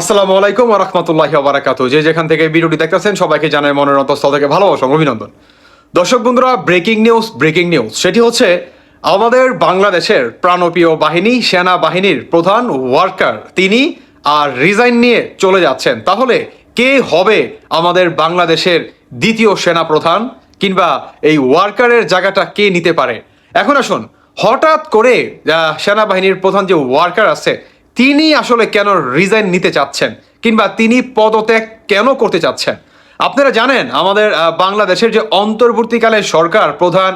আসসালামু আলাইকুম রহমতুল্লাহ বারাকাতু যে যেখান থেকে ভিডিওটি দেখতেছেন, সবাইকে জানাই মনের অন্তঃস্থল থেকে ভালোবাসা অভিনন্দন। দর্শক বন্ধুরা ব্রেকিং নিউজ ব্রেকিং নিউজ সেটি হচ্ছে আমাদের বাংলাদেশের প্রাণপ্রিয় বাহিনী সেনা বাহিনীর প্রধান ওয়ার্কার। তিনি আর রিজাইন নিয়ে চলে যাচ্ছেন। তাহলে কে হবে আমাদের বাংলাদেশের দ্বিতীয় সেনা প্রধান কিংবা এই ওয়ার্কারের জায়গাটা কে নিতে পারে? এখন আসুন, হঠাৎ করে সেনাবাহিনীর প্রধান যে ওয়ার্কার আছে তিনি আসলে কেন রিজাইন নিতে চাচ্ছেন? কিংবা তিনি পদত্যাগ কেন করতে চাচ্ছেন? আপনারা জানেন, আমাদের বাংলাদেশের যে অন্তর্বর্তীকালে সরকার প্রধান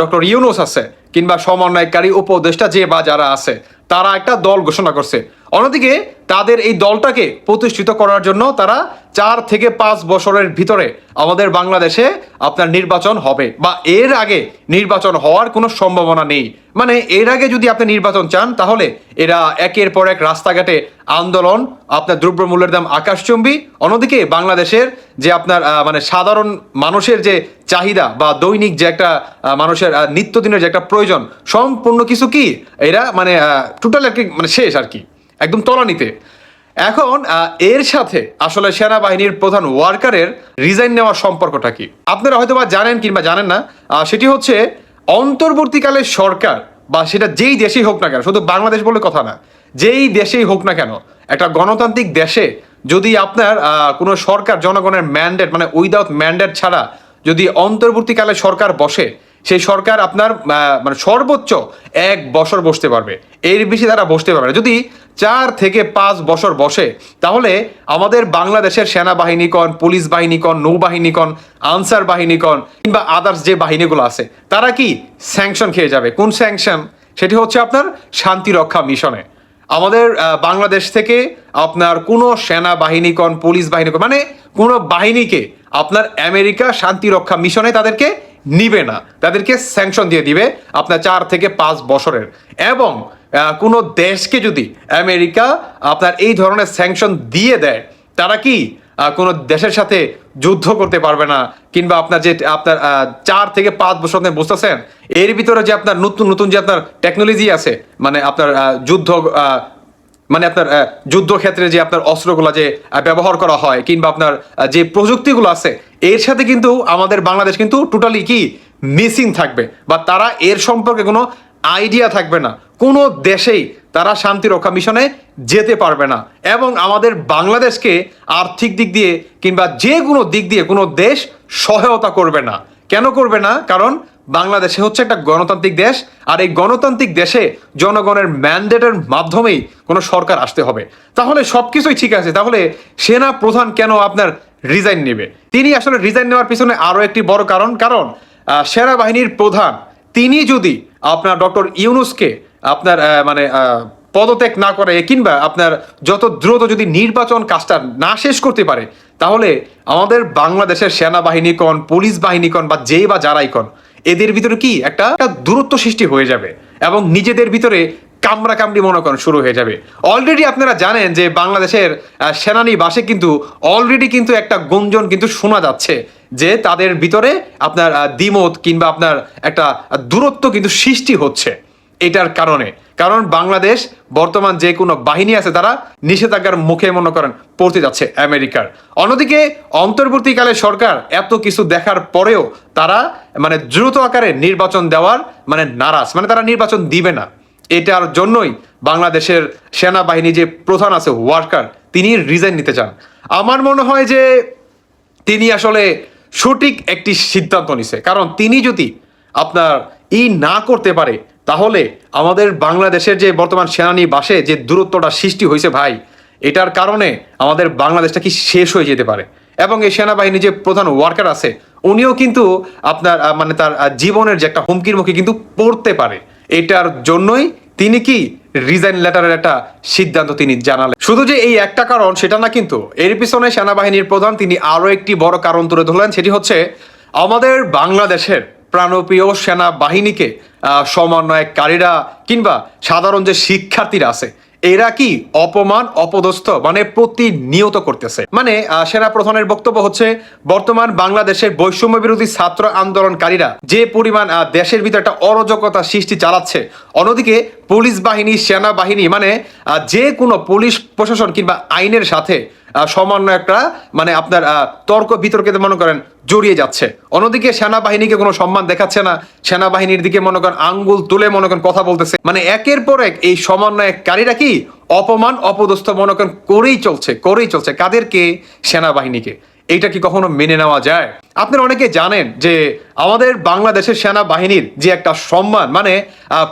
ডক্টর ইউনুস আছে, কিংবা সমন্বয়কারী, উপদেষ্টা যে বা যারা আছে তারা একটা দল ঘোষণা করছে। অন্যদিকে তাদের এই দলটাকে প্রতিষ্ঠিত করার জন্য তারা চার থেকে পাঁচ বছরের ভিতরে আমাদের বাংলাদেশে আপনার নির্বাচন হবে। বা এর আগে নির্বাচন হওয়ার কোনো সম্ভাবনা নেই। মানে এর আগে যদি আপনি নির্বাচন চান, তাহলে এরা একের পর এক রাস্তাঘাটে আন্দোলন, আপনার দ্রব্যমূল্যের দাম আকাশচুম্বী। অন্যদিকে বাংলাদেশের যে আপনার মানে সাধারণ মানুষের যে চাহিদা বা দৈনিক যে একটা মানুষের নিত্যদিনের যে একটা প্রয়োজন, সম্পূর্ণ কিছু কি? এরা মানে টোটাল আর কি মানে শেষ আর কি, একদম তলানিতে। এখন এর সাথে আসলে সেনাবাহিনীর প্রধান ওয়ার্কারের রিজাইন নেওয়ার সম্পর্কটা কি? আপনারা হয়তো বা জানেন কিংবা জানেন না সেটি হচ্ছে অন্তর্বর্তীকালে সরকার, বা সেটা যেই দেশেই হোক না কেন, শুধু বাংলাদেশ বলে কথা না, যেই দেশেই হোক না কেন, একটা গণতান্ত্রিক দেশে যদি আপনার কোনো সরকার, জনগণের ম্যান্ডেট মানে উইদাউট ম্যান্ডেট ছাড়া যদি অন্তর্বর্তীকালে সরকার বসে, সেই সরকার আপনার মানে সর্বোচ্চ এক বছর বসতে পারবে। এর বেশি তারা বসতে পারবে যদি চার থেকে পাঁচ বছর বসে, তাহলে আমাদের বাংলাদেশের সেনাবাহিনী কন পুলিশ বাহিনী কন নৌবাহিনী কন আনসার বাহিনী কন কিংবা আদার্স যে বাহিনীগুলো আছে, তারা কি স্যাংশন খেয়ে যাবে? কোন স্যাংশন সেটি হচ্ছে আপনার শান্তি রক্ষা মিশনে আমাদের বাংলাদেশ থেকে আপনার কোনো সেনা বাহিনী কন পুলিশ বাহিনী মানে কোনো বাহিনীকে আপনার আমেরিকা শান্তি রক্ষা মিশনে তাদেরকে নিবে না। তাদেরকে স্যাংশন দিয়ে দিবে আপনার চার থেকে পাঁচ বছরের। এবং কোনো দেশকে যদি আমেরিকা আপনার এই ধরনের স্যাংশন দিয়ে দেয়, তারা কি কোনো দেশের সাথে যুদ্ধ করতে পারবে না, কিংবা আপনার যে, আপনার চার থেকে পাঁচ বছর আপনি বুঝতেছেন, এর ভিতরে যে আপনার নতুন নতুন যে আপনার টেকনোলজি আছে মানে আপনার যুদ্ধ মানে আপনার যুদ্ধক্ষেত্রে যে আপনার অস্ত্রগুলো যে ব্যবহার করা হয়, কিংবা আপনার যে প্রযুক্তিগুলো আছে, এর সাথে কিন্তু আমাদের বাংলাদেশ কিন্তু টোটালি কি মিসিং থাকবে, বা তারা এর সম্পর্কে কোনো আইডিয়া থাকবে না। কোনো দেশেই তারা শান্তি রক্ষা মিশনে যেতে পারবে না। এবং আমাদের বাংলাদেশকে আর্থিক দিক দিয়ে কিংবা যে কোনো দিক দিয়ে কোনো দেশ সহায়তা করবে না। কেন করবে না? কারণ বাংলাদেশে হচ্ছে একটা গণতান্ত্রিক দেশ, আর এই গণতান্ত্রিক দেশে জনগণের ম্যান্ডেটের মাধ্যমেই কোনো সরকার আসতে হবে। তাহলে সব কিছুই ঠিক আছে, তাহলে সেনা প্রধান কেন আপনার রিজাইন নেবে? তিনি আসলে রিজাইন নেওয়ার পিছনে আরও একটি বড় কারণ কারণ সেনাবাহিনীর প্রধান, তিনি যদি আপনার ডক্টর ইউনুসকে আপনার মানে পদত্যাগ না করে কিংবা আপনার যত দ্রুত যদি নির্বাচন কাজটা না শেষ করতে পারে, তাহলে আমাদের বাংলাদেশের সেনাবাহিনী কন পুলিশ বাহিনী কন বা যেই বা যারাই কন, এদের ভিতরে কি একটা দূরত্ব সৃষ্টি হয়ে যাবে এবং নিজেদের ভিতরে কামড়া কামড়ি মনে করেন শুরু হয়ে যাবে। অলরেডি আপনারা জানেন যে বাংলাদেশের সেনানিবাসে কিন্তু অলরেডি কিন্তু একটা গুঞ্জন কিন্তু শোনা যাচ্ছে যে তাদের ভিতরে আপনার দ্বিমত কিংবা আপনার একটা দূরত্ব কিন্তু সৃষ্টি হচ্ছে। এটার কারণে। কারণ বাংলাদেশ বর্তমান যে কোনো বাহিনী আছে তারা নিষেধাজ্ঞার মুখে মনে করেন পড়তে যাচ্ছে আমেরিকার। অন্যদিকে অন্তর্বর্তীকালে সরকার এত কিছু দেখার পরেও তারা মানে দ্রুত আকারে নির্বাচন দেওয়ার মানে নারাজ মানে তারা নির্বাচন দিবে না। এটার জন্যই বাংলাদেশের সেনাবাহিনী যে প্রধান আছে, ওয়ার্কার, তিনি রিজাইন নিতে চান। আমার মনে হয় যে তিনি আসলে সঠিক একটি সিদ্ধান্ত নিছে। কারণ তিনি যদি আপনার ই না করতে পারে তাহলে আমাদের বাংলাদেশের যে বর্তমান সেনানী বাসে যে দূরত্বটা সৃষ্টি হয়েছে ভাই, এটার কারণে আমাদের বাংলাদেশটা কি শেষ হয়ে যেতে পারে? এবং এই সেনাবাহিনী যে প্রধান ওয়ার্কার আছে, উনিও কিন্তু আপনার মানে তার জীবনের যে একটা হুমকির মুখে কিন্তু পড়তে পারে। এটার জন্যই তিনি কি রিজাইন লেটারের একটা সিদ্ধান্ত তিনি জানালেন। শুধু যে এই একটা কারণ, সেটা না কিন্তু, এর পিছনে সেনাবাহিনীর প্রধান তিনি আরও একটি বড় কারণ তুলে ধরলেন, সেটি হচ্ছে আমাদের বাংলাদেশের প্রাণপ্রিয় সেনাবাহিনীকে আহ, সমন্বয়কারীরা কিংবা সাধারণ যে শিক্ষার্থীরা আছে এরা কি অপমান অপদস্থ মানে প্রতিনিয়ত করতেছে? মানে সেনা প্রধানের বক্তব্য হচ্ছে বর্তমান বাংলাদেশের বৈষম্য বিরোধী ছাত্র আন্দোলনকারীরা যে পরিমাণ দেশের ভিতরে একটা অরাজকতা সৃষ্টি চালাচ্ছে অন্যদিকে পুলিশ বাহিনী সেনাবাহিনী মানে আহ, যে কোনো পুলিশ প্রশাসন কিংবা আইনের সাথে সামান্য একটা মানে আপনার তর্ক বিতর্কে মনে করেন জড়িয়ে যাচ্ছে। অন্যদিকে সেনাবাহিনীকে কোনো সম্মান দেখাচ্ছে না। সেনাবাহিনীর দিকে মনে করেন আঙ্গুল তুলে মনে করেন কথা বলতেছে। মানে একের পর এক এই সমন্বয়কারীরা কি অপমান, অপদস্থ মনে করেন করেই চলছে করেই চলছে। কাদেরকে? সেনাবাহিনীকে। এইটা কি কখনো মেনে নেওয়া যায়? আপনারা অনেকে জানেন যে আমাদের বাংলাদেশের সেনাবাহিনীর যে একটা সম্মান মানে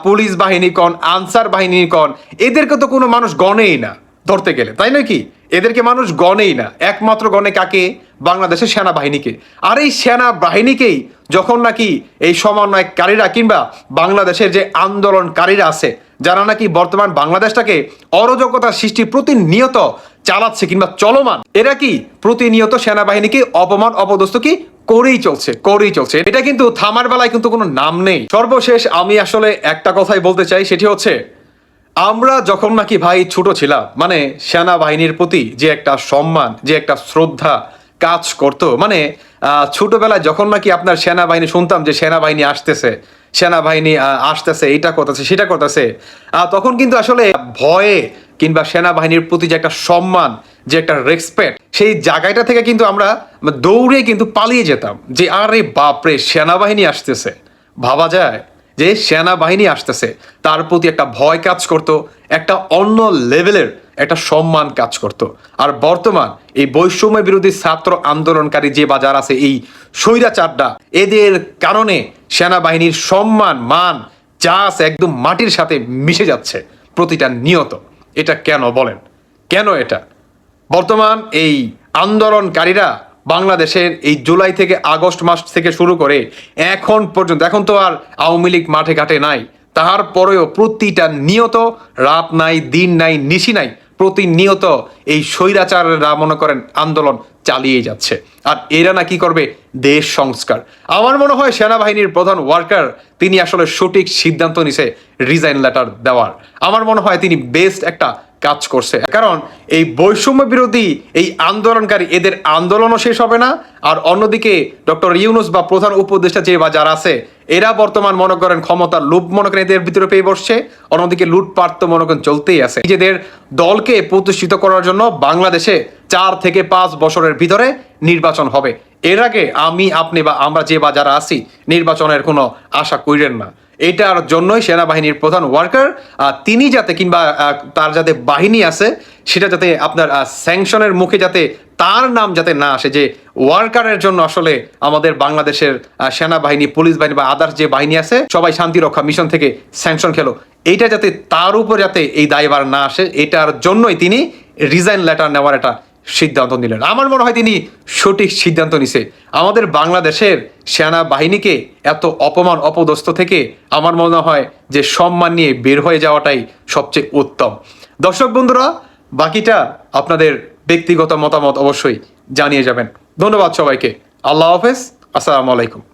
পুলিশ বাহিনী কন, আনসার বাহিনী কন, এদেরকে তো কোনো মানুষ গণেই না। ধরতে গেলে, তাই নয় কি? এদেরকে মানুষ গণেই না, একমাত্র গণে কাকে? বাংলাদেশের সেনাবাহিনীকে। আর এই সেনাবাহিনীকেই যখন নাকি এই সমন্বয়কারীরা কিংবা বাংলাদেশের যে আন্দোলনকারীরা আছে, যারা নাকি বর্তমান বাংলাদেশটাকে অরাজকতা সৃষ্টি প্রতিনিয়ত চালাচ্ছে কিংবা চলমান, এরা কি প্রতিনিয়ত সেনাবাহিনীকে অপমান, অপদস্থ কি করেই চলছে করেই চলছে? এটা কিন্তু থামার বেলায় কিন্তু কোনো নাম নেই। সর্বশেষ আমি আসলে একটা কথাই বলতে চাই, সেটি হচ্ছে আমরা যখন নাকি ভাই ছোট ছিলাম মানে সেনাবাহিনীর প্রতি যে একটা সম্মান, যে একটা শ্রদ্ধা কাজ করতো মানে ছোটবেলায় যখন নাকি আপনার সেনাবাহিনী শুনতাম যে সেনাবাহিনী আসতেছে সেনাবাহিনী আসতেছে এটা করতেছে, সেটা করতেছে তখন কিন্তু আসলে ভয়ে কিংবা সেনাবাহিনীর প্রতি যে একটা সম্মান, যে একটা রেসপেক্ট সেই জায়গাটা থেকে কিন্তু আমরা দৌড়ে কিন্তু পালিয়ে যেতাম যে, আরে বাপরে, সেনাবাহিনী আসতেছে। ভাবা যায়? যে সেনাবাহিনী আসতেছে, তার প্রতি একটা ভয় কাজ করত, একটা অন্য লেভেলের একটা সম্মান কাজ করত। আর বর্তমান এই বৈষম্য বিরোধী ছাত্র আন্দোলনকারী যে বাজার আছে, এই স্বৈরাচারটা, এদের কারণে সেনাবাহিনীর সম্মান, মান আছে একদম মাটির সাথে মিশে যাচ্ছে প্রতিটা নিয়ত। এটা কেন বলেন? কেন এটা? বর্তমান এই আন্দোলনকারীরা বাংলাদেশের এই জুলাই থেকে আগস্ট মাস থেকে শুরু করে এখন পর্যন্ত, এখন তো আর আওয়ামী লীগ মাঠে ঘাটে নাই। তারপরেও প্রতিটা নিয়ত রাত নাই, দিন নাই, নিশি নাই, প্রতিনিয়ত এই স্বৈরাচাররা মনে করেন আন্দোলন চালিয়ে যাচ্ছে। আর এরা না কি করবে? দেশ সংস্কার। আমার মনে হয় সেনাবাহিনীর প্রধান ওয়ার্কার, তিনি আসলে সঠিক সিদ্ধান্ত নিছে রিজাইন লেটার দেওয়ার। আমার মনে হয় তিনি বেস্ট একটা কাজ করছে। কারণ এই বৈষম্য বিরোধী এই আন্দোলনকারী, এদের আন্দোলনও শেষ হবে না। আর অন্যদিকে ডক্টর ইউনুস বা প্রধান উপদেষ্টা যে বা যারা আছে, এরা বর্তমান মনে করেন ক্ষমতার লোভ মনে করেন এদের ভিতরে পেয়ে বসছে। অন্যদিকে লুটপাট তো মনে করেন চলতেই আছে। নিজেদের দলকে প্রতিষ্ঠিত করার জন্য বাংলাদেশে চার থেকে পাঁচ বছরের ভিতরে নির্বাচন হবে। এর আগে আমি, আপনি বা আমরা যে বা যারা আছি, নির্বাচনের কোনো আশা করেন না। এটার জন্যই সেনাবাহিনীর প্রধান ওয়ার্কার তিনি যাতে কিংবা তার যাতে বাহিনী আছে, সেটা যাতে আপনার স্যাংশনের মুখে যাতে তার নাম যাতে না আসে, যে ওয়ার্কারের জন্য আসলে আমাদের বাংলাদেশের সেনাবাহিনী, পুলিশ বাহিনী বা আদার্স যে বাহিনী আছে, সবাই শান্তি রক্ষা মিশন থেকে স্যাংশন খেলো। এইটা যাতে তার উপর যাতে এই দায়ভার না আসে, এটার জন্যই তিনি রিজাইন লেটার নেওয়ার একটা সিদ্ধান্ত নিলেন। আমার মনে হয় তিনি সঠিক সিদ্ধান্ত নিছে। আমাদের বাংলাদেশের সেনাবাহিনীকে এত অপমান, অপদস্থ থেকে আমার মনে হয় যে সম্মান নিয়ে বের হয়ে যাওয়াটাই সবচেয়ে উত্তম। দর্শক বন্ধুরা, বাকিটা আপনাদের ব্যক্তিগত মতামত অবশ্যই জানিয়ে যাবেন। ধন্যবাদ সবাইকে। আল্লাহ হাফেজ। আসসালামু আলাইকুম।